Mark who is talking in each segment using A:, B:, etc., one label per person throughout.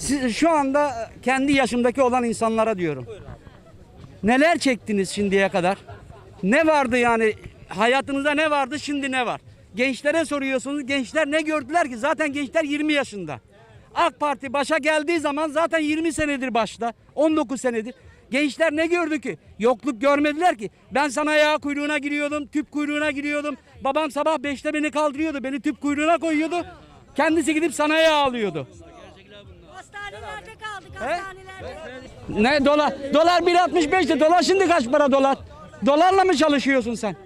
A: Siz, şu anda kendi yaşımdaki olan insanlara diyorum. Neler çektiniz şimdiye kadar? Ne vardı yani? Hayatınızda ne vardı şimdi ne var? Gençlere soruyorsunuz. Gençler ne gördüler ki? Zaten gençler 20 yaşında. AK Parti başa geldiği zaman zaten 20 senedir başta. 19 senedir. Gençler ne gördü ki? Yokluk görmediler ki. Ben sana yağ kuyruğuna giriyordum, tüp kuyruğuna giriyordum. Babam sabah 5'te beni kaldırıyordu. Beni tüp kuyruğuna koyuyordu. Kendisi gidip sana yağ.
B: Hastanelerde kaldık hastanelerde.
A: Ne dolar? Dolar 1.65'ti. Dolar şimdi kaç para dolar? Dolarla mı çalışıyorsun sen?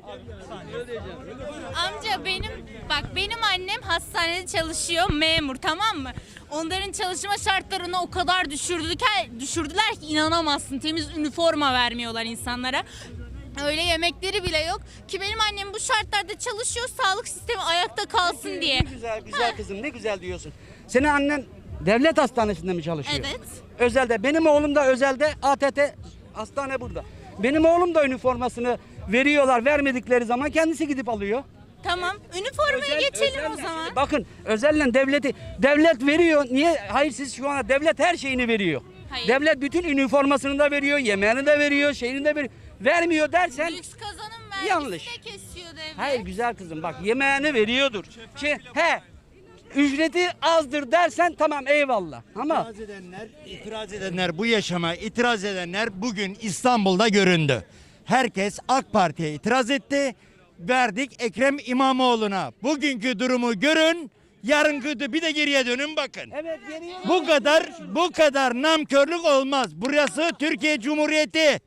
C: Amca benim bak benim annem hastanede çalışıyor memur tamam mı? Onların çalışma şartlarını o kadar düşürdük, düşürdüler ki inanamazsın. Temiz üniforma vermiyorlar insanlara. Öyle yemekleri bile yok ki benim annem bu şartlarda çalışıyor sağlık sistemi ayakta kalsın diye.
A: Ne güzel güzel kızım ne güzel diyorsun. Senin annen devlet hastanesinde mi çalışıyor?
C: Evet.
A: Özelde. Benim oğlum da özelde ATT hastane burada. Benim oğlum da üniformasını veriyorlar. Vermedikleri zaman kendisi gidip alıyor.
C: Tamam üniformaya geçelim o
A: Özelle-
C: zaman.
A: Bakın özelle devleti devlet veriyor. Niye? Hayır siz şu anda devlet her şeyini veriyor.
C: Hayır.
A: Devlet bütün üniformasını da veriyor, yemeğini de veriyor, şeyini de veriyor. Vermiyor dersen
C: Lüks kazanım vergisi
A: Yanlış.
C: de kesiyor devlet.
A: Hayır güzel kızım bak yemeğini veriyordur. Şey he ücreti azdır dersen tamam eyvallah. Ama
D: İtiraz edenler, itiraz edenler, bu yaşama itiraz edenler bugün İstanbul'da göründü. Herkes AK Parti'ye itiraz etti. Verdik Ekrem İmamoğlu'na. Bugünkü durumu görün. Yarınkı bir de geriye dönün bakın.
A: evet geliyor.
D: Bu kadar bu kadar namkörlük olmaz. Burası Türkiye Cumhuriyeti.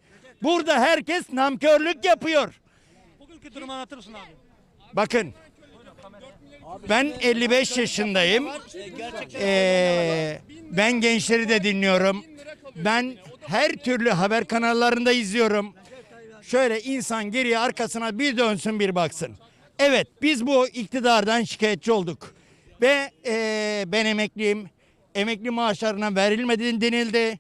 D: Burada herkes namkörlük yapıyor.
E: Bugünkü durumu anlatır mısın abi?
D: Bakın. Ben 55 yaşındayım. Ee, ben gençleri de dinliyorum. Ben her türlü haber kanallarında izliyorum. Şöyle insan geriye arkasına bir dönsün bir baksın. Evet biz bu iktidardan şikayetçi olduk. Ve ee, ben emekliyim. Emekli maaşlarına verilmedi denildi.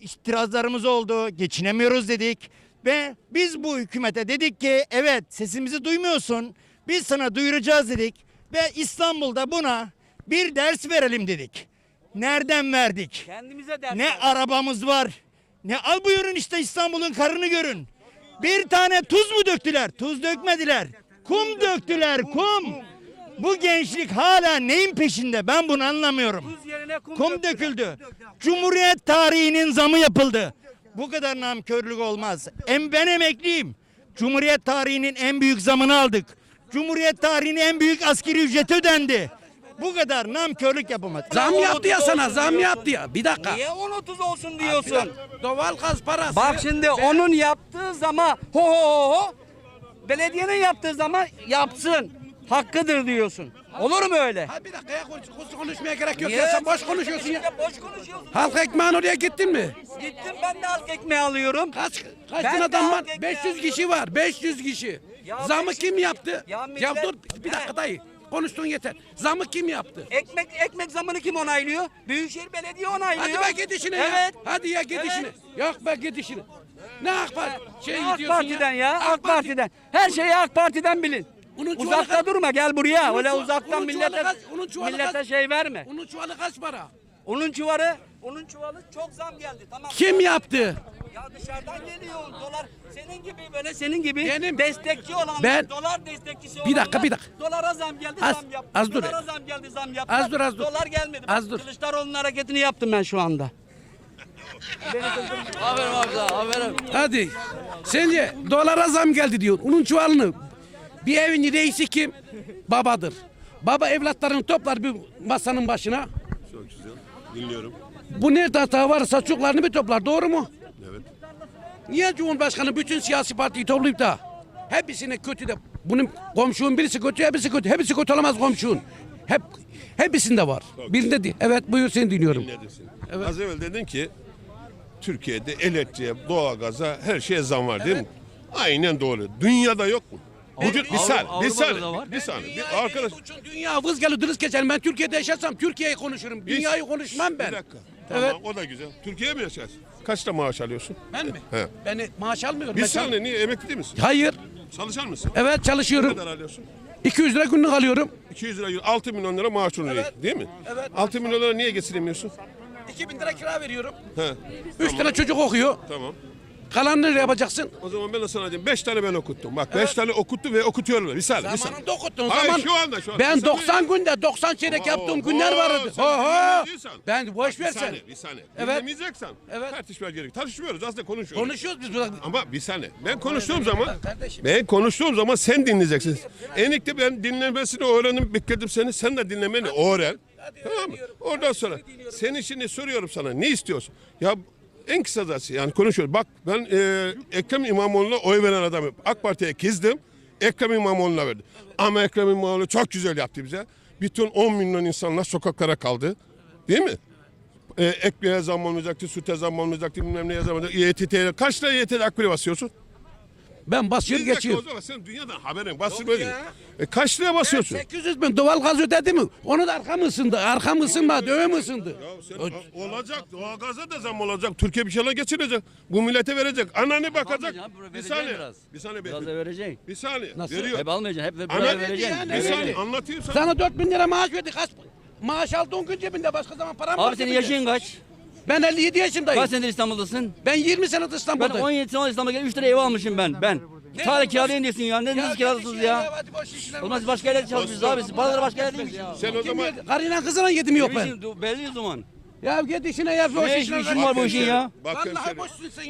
D: İtirazlarımız oldu. Geçinemiyoruz dedik. Ve biz bu hükümete dedik ki evet sesimizi duymuyorsun. Biz sana duyuracağız dedik. Ve İstanbul'da buna bir ders verelim dedik. Nereden verdik?
A: Kendimize ders
D: Ne
A: ver.
D: arabamız var. Ne al buyurun işte İstanbul'un karını görün. Bir tane tuz mu döktüler? Tuz dökmediler. Kum döktüler kum. Bu gençlik hala neyin peşinde? Ben bunu anlamıyorum.
A: Tuz yerine kum,
D: Kum
A: döktüler.
D: döküldü. Cumhuriyet tarihinin zamı yapıldı. Bu kadar namkörlük olmaz. Em ben emekliyim. Cumhuriyet tarihinin en büyük zamını aldık. Cumhuriyet tarihinin en büyük askeri ücreti ödendi. Bu kadar namkörlük yapılmaz.
E: Zam yaptı ya sana zam yaptı ya. Bir dakika.
A: Niye 10-30 olsun diyorsun?
E: Doğal gaz parası.
A: Bak şimdi onun yaptığı zaman ho ho ho ho belediyenin yaptığı zaman yapsın. Hakkıdır diyorsun. Olur mu öyle?
E: Ha bir dakika ya konuş, konuş- konuşmaya gerek yok
A: Niye?
E: ya sen boş konuşuyorsun ya.
A: Boş konuşuyorsun.
E: Halk ekmeğin oraya gittin mi?
A: Gittim ben de halk ekmeği alıyorum.
E: Kaç kaç
A: Ben
E: tane
A: de
E: adam var?
A: halk ekmeği
E: 500 kişi var. 500 kişi.
A: Ya
E: Zamı
A: 500
E: kim yaptı?
A: Ya
E: Ya,
A: millet-
E: dur bir dakika dayı. Konuştun yeter. Zamı kim yaptı?
A: Ekmek ekmek zamını kim onaylıyor? Büyükşehir Belediye onaylıyor.
E: Hadi bak git işine ya.
A: Evet.
E: Hadi ya git
A: Evet.
E: işine. Yok be git işine. Ne AK Parti? Şey
A: AK
E: diyorsun
A: Parti'den ya. AK Parti'den. Her şeyi AK Parti'den bilin.
E: Çuvalı
A: Uzakta
E: kaç-
A: durma gel buraya.
E: Onun
A: Öyle uzaktan
E: çuvalı
A: millete
E: kaç- çuvalı
A: millete
E: kaç-
A: şey verme.
E: Onun çuvalı kaç para?
A: Onun çuvalı, onun çuvalı çok zam geldi. Tamam.
E: Kim yaptı?
A: Ya dışarıdan geliyor dolar. Senin gibi böyle senin gibi
E: Benim-
A: destekçi olan
E: Ben-
A: dolar destekçisi
E: Bir dakika,
A: olanlar,
E: bir dakika.
A: Dolara zam geldi
E: Az-
A: zam yaptı.
E: az dur.
A: Dolara zam geldi zam yaptı.
E: Az dur, az dur.
A: Dolar gelmedi.
E: Az
A: Bak,
E: dur.
A: Kılıçdaroğlu'nun hareketini yaptım ben şu anda.
E: Hadi. Sence dolara zam geldi diyor. Onun çuvalını. Bir evin reisi kim? Babadır. Baba evlatlarını toplar bir masanın başına.
F: Çok güzel. Dinliyorum.
E: Bu nerede hata varsa çocuklarını bir toplar. Doğru mu?
F: Evet.
E: Niye Cumhurbaşkanı bütün siyasi partiyi toplayıp da hepsine kötü de bunun komşunun birisi kötü hepsi kötü. Hepsi kötü olamaz komşunun. Hep hepsinde var. Birinde değil. Evet buyur seni dinliyorum.
F: Neredesin? Az evvel dedin ki Türkiye'de elektriğe, doğalgaza her şeye zam var değil mi? Aynen doğru. Dünyada yok mu? Bugün bir saniye, bir saniye, bir saniye. Bir arkadaş,
E: dünya vız gelir dırız geçerim. Ben Türkiye'de yaşarsam Türkiye'yi konuşurum. Dünyayı konuşmam ben.
F: bir dakika. Tamam,
E: Evet.
F: o da güzel. Türkiye'ye mi yaşarsın? Kaçta maaş alıyorsun?
E: Ben mi?
F: He.
E: Ben maaş almıyorum.
F: Bir saniye, niye emekli değil misin?
E: Hayır.
F: Çalışan mısın?
E: Evet
F: Ne
E: çalışıyorum.
F: kadar alıyorsun?
E: 200 lira günlük alıyorum.
F: 200 lira, 6 milyon lira maaş oluyor değil mi?
E: Evet.
F: 6 milyon lira niye geçiremiyorsun?
E: 2000 lira kira veriyorum.
F: He.
E: 3 tane çocuk okuyor.
F: Tamam.
E: Kalanını nereye yapacaksın?
F: O zaman ben de sana diyeyim. Beş tane ben okuttum. Bak beş tane okuttum ve okutuyorum. Bir saniye.
E: Zamanında okuttun.
F: Hayır,
E: zaman
F: şu anda, şu anda.
E: ben
F: saniye.
E: 90 günde 90 çeyrek
F: Oo,
E: yaptığım
F: oo,
E: günler vardı.
F: sen
E: Oho.
F: dinlemeyeceksen.
E: Ben boş
F: Bir
E: ver sen.
F: saniye, bir saniye.
E: Evet.
F: Dinlemeyeceksen
E: Evet.
F: tartışmaya gerek. Tartışmıyoruz aslında konuşuyoruz.
E: Konuşuyoruz biz burada.
F: Ama bir saniye. Ben konuştuğum zaman
E: Kardeşim.
F: ben konuştuğum zaman sen dinleyeceksin. Enlikte ben dinlemesini öğrendim, bekledim seni. Sen de dinlemeni öğren. Tamam mı? Oradan sonra senin şimdi soruyorum sana ne istiyorsun? Ya en kısacası yani konuşuyoruz. Bak ben e, Ekrem İmamoğlu'na oy veren adamım. AK Parti'ye kizdim. Ekrem İmamoğlu'na verdim. Ama Ekrem İmamoğlu çok güzel yaptı bize. Bütün 10 milyon insanlar sokaklara kaldı. Değil mi? E, ekmeğe zam olmayacaktı, süte zam olmayacaktı, bilmem neye zam olmayacaktı. İETT'ye kaç lira İETT akbile basıyorsun?
E: Ben basıyorum
F: Bir dakika
E: geçiyorum.
F: o zaman sen dünyadan haberin basın
E: Yok
F: böyle.
E: ya.
F: E, kaç liraya basıyorsun?
E: 800 bin doğal gaz ödedi mi? Onu da arkam ısındı. Arkam ısınmadı, öğüm ısındı.
F: Ya sen, olacak, doğalgaza da zam olacak. Türkiye bir şeyler geçirecek. Bu millete verecek. Ananı bakacak.
A: Almayacaksın, bura
F: Bir saniye.
A: biraz.
F: Bir saniye
A: Biraz
F: bekle.
A: da vereceksin.
F: Bir saniye.
E: Nasıl?
F: Veriyor.
A: Hep almayacaksın. Hep
F: Ana,
A: biraz vereceksin.
F: bir
E: Vereceksin.
F: saniye anlatayım sana.
E: Sana 4 bin lira maaş verdi. Kaç maaş aldığın gün cebinde başka zaman param var
A: Abi senin
E: cebinde.
A: yaşın kaç?
E: Ben 57 yaşındayım.
A: Kaç senedir İstanbul'dasın?
E: Ben 20 senedir
A: Ben
E: İstanbul'dayım.
A: 17 sene İstanbul'a geldim 3 lira ev almışım ben. Ben. Tarih kiralayın diyorsun ya. Ne kiradasınız ya?
E: hadi boş işler.
A: O zaman siz başka yerde çalışmışsınız abi. Siz paraları başka yerde misiniz?
F: Sen o zaman
E: Karıyla kızına yedim yok ben.
A: Bizim belli o zaman.
E: Ya git işine yap. boş
A: Ne
E: işler
A: işin var bu işin ya?
F: Bak
E: Vallahi
F: hemşerim.
E: boşsun sen